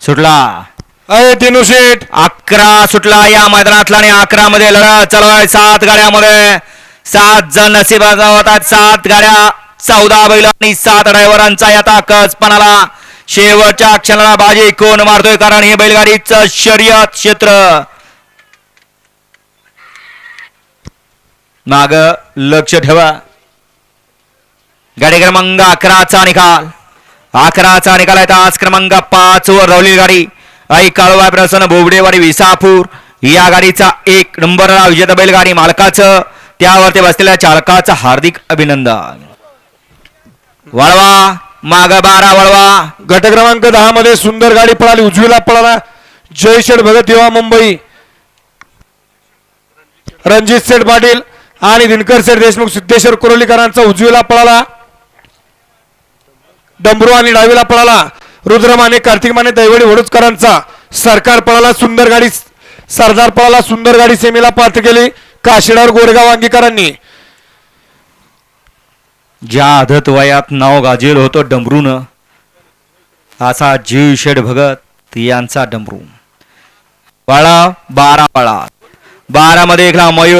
सुटला. अय दिनू शेठ. अकरा सुटला या मैदानातला आणि अकरा मध्ये लढत चालू आहे सात गाड्यामध्ये. सात जण नशिबाचा होतात. सात गाड्या चौदा बैल आणि सात ड्रायव्हरांचा या ताकसपणाला शेवटच्या क्षणाला बाजी कोण मारतोय? कारण हे बैलगाडीचं शर्यत क्षेत्र. माग लक्ष ठेवा. गाडी क्रमांक अकराचा निकाल. अकराचा निकाल आहे आज क्रमांक पाच वर रवली गाडी. आई काळोबा प्रसन्न बोबडेवाडी विसापूर. या गाडीचा एक नंबर विजेता बैलगाडी मालकाचं. त्यावरती बसलेल्या चालकाचं हार्दिक अभिनंदन. वळवा माग बारा वळवा. गट क्रमांक दहा मध्ये सुंदर गाडी पळाली उजवीला पळाला. जयशेठ भगत युवा मुंबई. रणजित सेठ पाटील आणि दिनकर सेठ देशमुख सिद्धेश्वर कुरोलीकरांचा उजवीला पळाला. डमरू आणि डावीला पळाला. रुद्रमाने कार्तिक माने दैवडी वडुचकरांचा. सरकार पळाला सुंदर गाडी सरदार पळाला सुंदर गाडी सेमीला पात्र केली. काशिडावर गोरेगाव अंगीकरांनी. ज्या आदत वयात नाव गाजेल होतो डमरून असा जीव शेठ भगत यांचा डमरू. बाळा बारा बाळा. बारामध्ये एकला मयूर